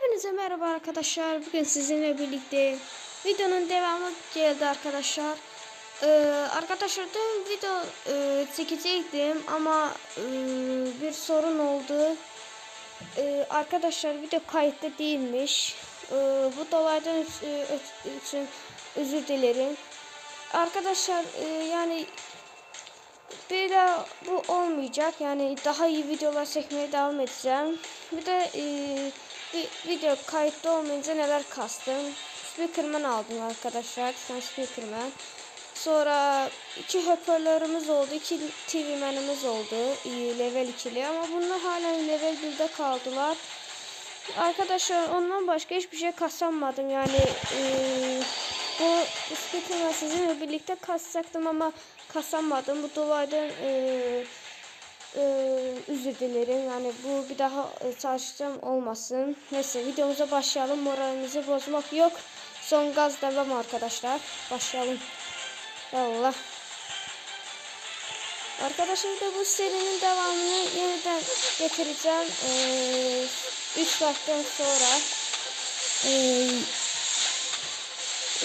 Hepinize merhaba arkadaşlar. Bugün sizinle birlikte videonun devamı geldi arkadaşlar. Ee, arkadaşlar dün video e, çekecektim ama e, bir sorun oldu. Ee, arkadaşlar video kayıtta değilmiş. Ee, bu dolaydan e, için özür dilerim. Arkadaşlar e, yani bir de bu olmayacak. Yani daha iyi videolar çekmeye devam edeceğim. Bir de e, bir video kayıtta olmayınca neler kastım. Speakerman aldım arkadaşlar. Şu an Speakerman. Sonra iki hoparlörümüz oldu. iki TV menümüz oldu. E, level 2'li ama bunlar hala level 1'de kaldılar. Arkadaşlar ondan başka hiçbir şey kazanmadım. Yani e, bu Speakerman sizinle birlikte kasacaktım ama kazanmadım. Bu dolaydan e, e, özür dilerim. Yani bu bir daha e, çalışacağım olmasın. Neyse videomuza başlayalım. Moralinizi bozmak yok. Son gaz devam arkadaşlar. Başlayalım. Allah. Arkadaşlar de bu serinin devamını yeniden getireceğim. 3 saatten sonra.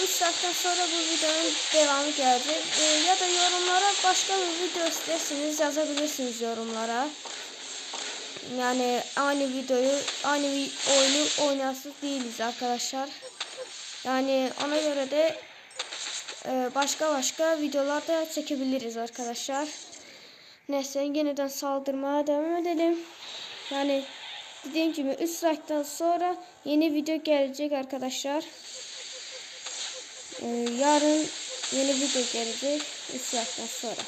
3 saatten sonra bu videonun devamı gelecek. Ee, ya da yorumlara başka bir video isterseniz yazabilirsiniz yorumlara. Yani aynı videoyu, aynı oyunu oynasız değiliz arkadaşlar. Yani ona göre de e, başka başka videolar da çekebiliriz arkadaşlar. Neyse yeniden saldırmaya devam edelim. Yani dediğim gibi 3 saatten sonra yeni video gelecek arkadaşlar. Ee, yarın yeni video gelecek 3 saatten sonra.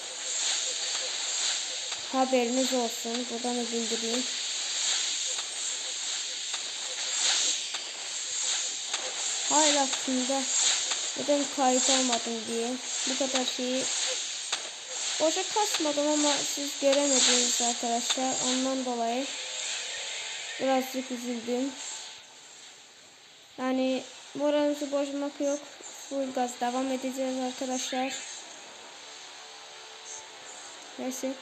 Haberiniz olsun. Buradan da bildireyim. Hayır aslında neden kayıt olmadım diye bu kadar şeyi boşa kasmadım ama siz göremediniz arkadaşlar ondan dolayı birazcık üzüldüm yani moralinizi bozmak yok full gaz devam edeceğiz arkadaşlar neyse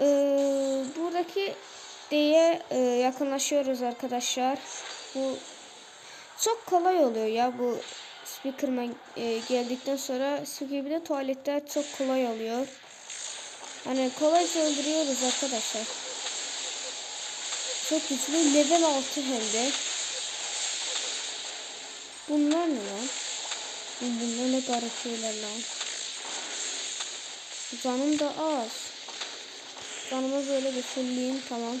ee, buradaki diye e, yakınlaşıyoruz arkadaşlar bu çok kolay oluyor ya bu speakerman e, geldikten sonra su gibi de tuvaletler çok kolay oluyor. Hani kolayca öldürüyoruz arkadaşlar. Çok güçlü level 6 hem de. Bunlar ne lan? Bunlar ne garip şeyler lan. Canım da az. Canımı böyle fulleyeyim tamam.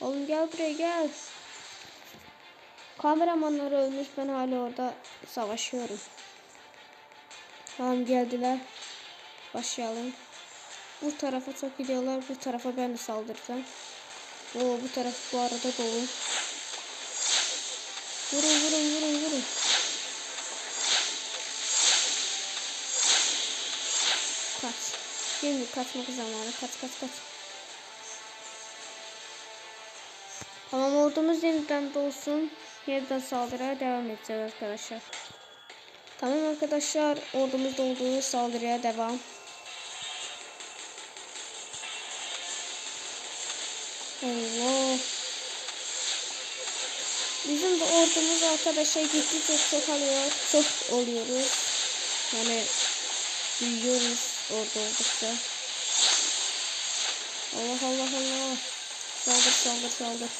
Oğlum gel buraya gel. Kameramanlar ölmüş ben hala orada savaşıyorum. Tamam geldiler. Başlayalım. Bu tarafa çok gidiyorlar. Bu tarafa ben de saldıracağım. Oo bu taraf bu arada dolu. Vurun vurun vurun vurun. Kaç. Şimdi kaçmak zamanı. Kaç kaç kaç. Tamam ordumuz yeniden dolsun. Yeniden saldırıya devam edeceğiz arkadaşlar. Tamam arkadaşlar ordumuz dolduğu saldırıya devam. Allah. Bizim de ordumuz arkadaşlar gittikçe çok alıyor. Çok oluyoruz. Yani büyüyoruz orada oldukça. Allah Allah Allah. Saldır saldır saldır.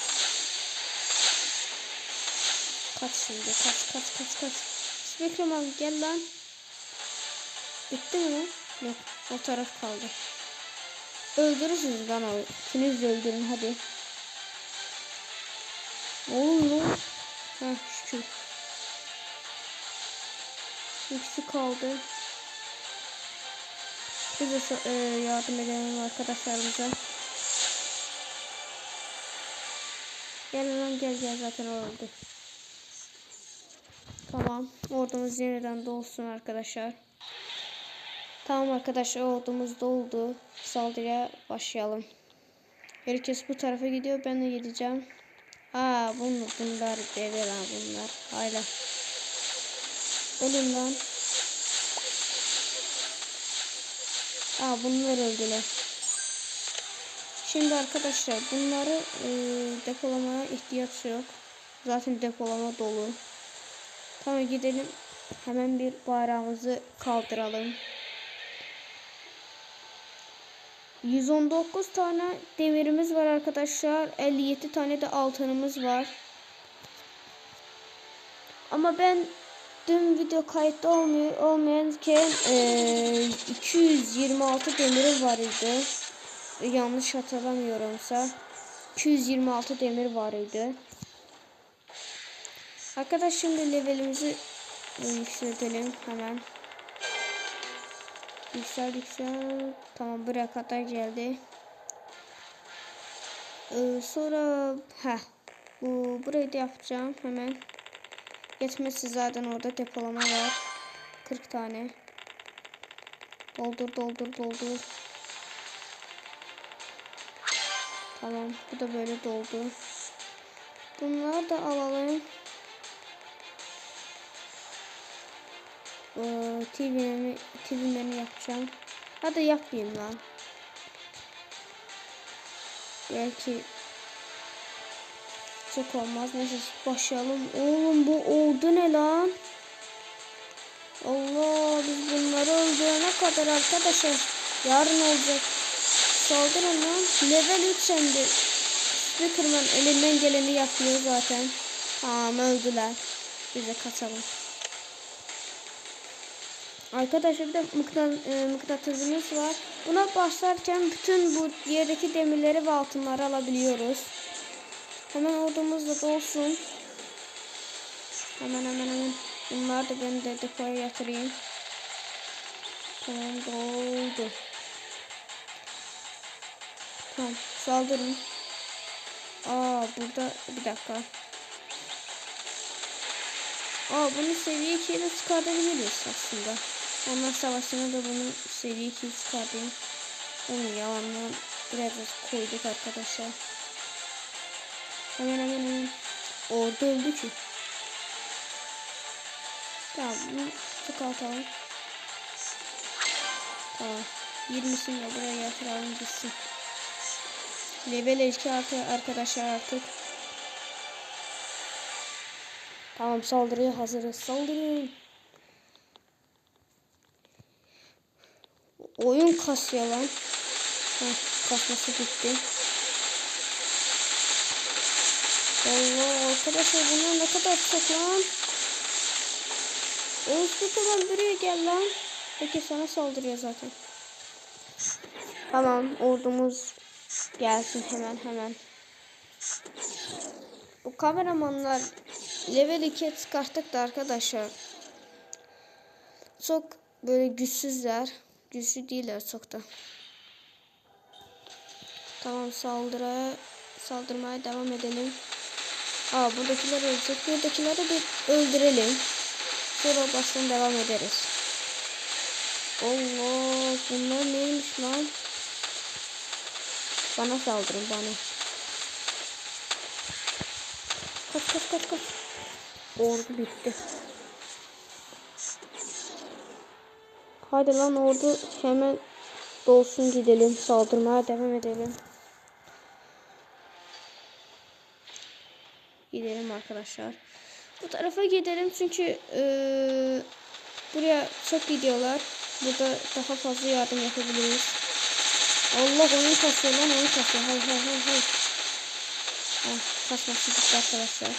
Kaç şimdi kaç kaç kaç kaç. Spekreman gel lan. Bitti mi lan? Yok o taraf kaldı. Öldürürsünüz lan o. İkiniz de öldürün hadi. Oğlum ne? Heh şükür. İkisi kaldı. Biz de e, yardım edelim arkadaşlarımıza. Gel lan gel gel zaten oldu. Tamam. Ordumuz yeniden dolsun arkadaşlar. Tamam arkadaşlar ordumuz doldu. Saldırıya başlayalım. Herkes bu tarafa gidiyor. Ben de gideceğim. Aa bunlar, bunlar deve lan bunlar. Hayla. Ölün lan. Aa bunlar öldüler. Şimdi arkadaşlar bunları e, depolamaya ihtiyaç yok. Zaten depolama dolu. Tamam gidelim. Hemen bir bayrağımızı kaldıralım. 119 tane demirimiz var arkadaşlar. 57 tane de altınımız var. Ama ben dün video kayıtta olmuyor, olmayanken eee 226 demirim var idi. E, Yanlış hatırlamıyorumsa 226 demir var idi. Arkadaş şimdi levelimizi e, yükseltelim hemen. Yüksel yüksel. Tamam buraya kadar geldi. Ee, sonra ha bu burayı da yapacağım hemen. Yetmezse zaten orada depolama var. 40 tane. Doldur doldur doldur. Tamam bu da böyle doldu. Bunları da alalım. Ee, TV'mi yapacağım. Hadi yapmayayım lan. Belki çok olmaz. Neyse başlayalım. Oğlum bu oldu ne lan? Allah biz bunları öldürene kadar arkadaşlar yarın olacak. Saldırın lan. Level 3 hem de. Elinden geleni yapıyor zaten. Tamam öldüler. Bize kaçalım. Arkadaşlar bir de e, mıknatısımız var. Buna basarken bütün bu yerdeki demirleri ve altınları alabiliyoruz. Hemen ordumuz da dolsun. Hemen hemen hemen. Bunlar da ben de depoya yatırayım. Tamam doldu. Tamam saldırın. Aa burada bir dakika. Aa bunu seviye 2'ye de çıkartabiliriz aslında. Onlar savaşına da bunu seviye 2'ye çıkartayım. Onu yalandan biraz koyduk arkadaşlar. Hemen hemen hemen. Orada öldü ki. Tamam bunu çıkartalım. Tamam. 20'sini de buraya yatıralım gitsin. Level 2 artı arkadaşlar artık. Tamam saldırıya hazırız. Saldırın. Oyun kasıyor lan. Heh, kasması gitti. Allah arkadaşlar bunlar ne kadar çok lan. Özgürtü'den buraya gel lan. Peki sana saldırıyor zaten. Tamam ordumuz gelsin hemen hemen. Bu kameramanlar level 2'ye çıkarttık da arkadaşlar. Çok böyle güçsüzler. Güçlü değiller çok da. Tamam saldıra saldırmaya devam edelim. Aa buradakiler ölecek. Buradakileri bir öldürelim. Sonra baştan devam ederiz. Allah bunlar neymiş lan? Bana saldırın bana. Kaç kaç kaç kaç. Ordu bitti. Hadi lan ordu hemen dolsun gidelim. Saldırmaya devam edelim. Gidelim arkadaşlar. Bu tarafa gidelim çünkü eee, buraya çok gidiyorlar. Burada daha fazla yardım yapabiliriz. Allah oyun kasıyor lan oyun kasıyor. Hay hay hay hay. Ah, kasması gitti arkadaşlar.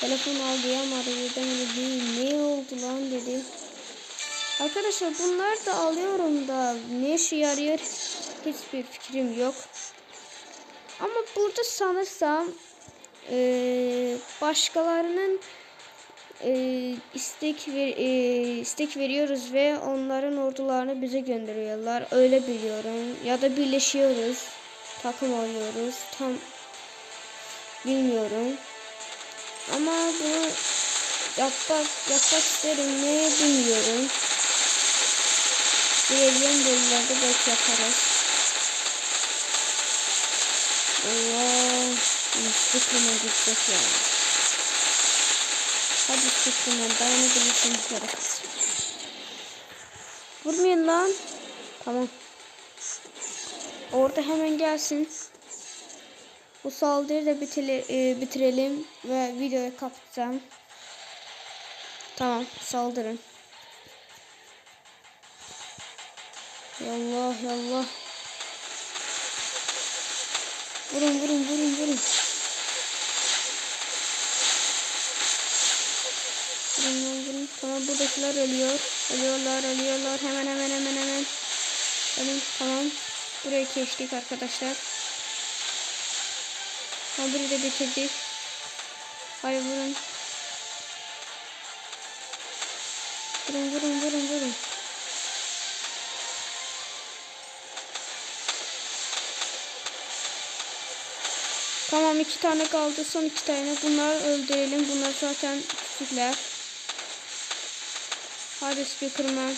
Telefon algılayamadı birden dedi. Ne oldu lan dedi. Arkadaşlar bunlar da alıyorum da ne işe yarıyor hiçbir fikrim yok. Ama burada sanırsam eee, başkalarının eee, istek ver, eee, istek veriyoruz ve onların ordularını bize gönderiyorlar. Öyle biliyorum. Ya da birleşiyoruz. Takım oluyoruz. Tam bilmiyorum. Ama bunu yapmak yapmak isterim mi bilmiyorum. İlerleyen bölümlerde belki yaparız. Allah. Sıkıma gidecek ya. Hadi sıkıma dayanabilirsiniz yarakız. Vurmayın lan. Tamam. Orada hemen gelsin. Bu saldırıyı da e, bitirelim ve videoyu kapatacağım. Tamam saldırın. Yallah yallah. Vurun vurun vurun vurun. Vurun vurun vurun. Tamam buradakiler ölüyor. Ölüyorlar ölüyorlar. Hemen hemen hemen hemen. Ölün tamam. Burayı geçtik arkadaşlar. Tamam burayı da bitirdik. Hadi vurun. Vurun vurun vurun vurun. Tamam iki tane kaldı. Son iki tane. Bunları öldürelim. Bunlar zaten küçükler. Hadi Speakerman.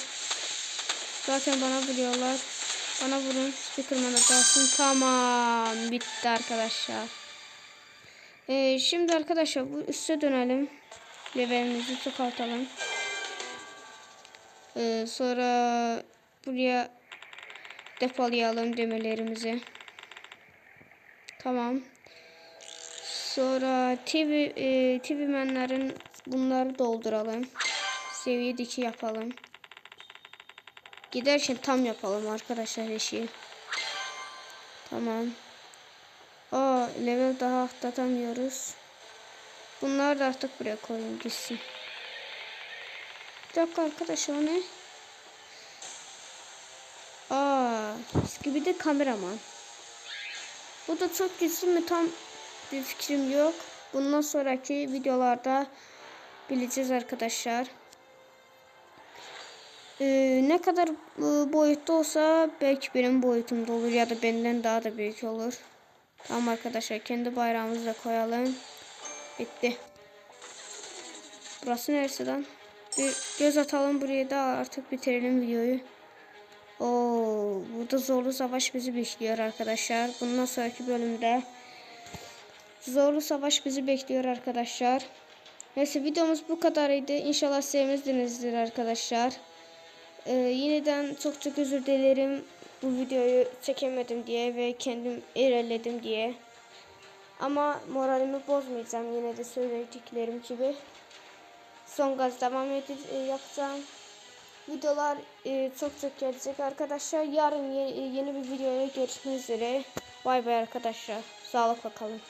Zaten bana vuruyorlar. Bana vurun. Speakerman'a kalsın. Tamam. Bitti arkadaşlar. Ee, şimdi arkadaşlar bu üste dönelim. Levelimizi çıkartalım. Ee, sonra buraya depolayalım demirlerimizi. Tamam. Sonra TV e, TV menlerin bunları dolduralım. Seviye 2 yapalım. Giderken tam yapalım arkadaşlar şeyi. Tamam. Aa level daha atlatamıyoruz. Bunları da artık buraya koyun gitsin. Bir dakika arkadaşlar o ne? Aa, gibi de kameraman. Bu da çok gizli mi tam bir fikrim yok. Bundan sonraki videolarda bileceğiz arkadaşlar. Ee, ne kadar e, boyutta olsa belki benim boyutumda olur ya da benden daha da büyük olur. Tamam arkadaşlar kendi bayrağımızı da koyalım. Bitti. Burası neresi lan? Bir göz atalım buraya da artık bitirelim videoyu. Oo, burada zorlu savaş bizi bekliyor arkadaşlar. Bundan sonraki bölümde zorlu savaş bizi bekliyor arkadaşlar. Neyse videomuz bu kadarıydı. İnşallah sevmişsinizdir arkadaşlar. Ee, yineden çok çok özür dilerim bu videoyu çekemedim diye ve kendim ilerledim diye. Ama moralimi bozmayacağım yine de söylediklerim gibi. Son gaz devam edeceğim yapacağım. Videolar e, çok çok gelecek arkadaşlar. Yarın yeni, yeni bir videoya görüşmek üzere. Bay bay arkadaşlar. Sağlıkla kalın.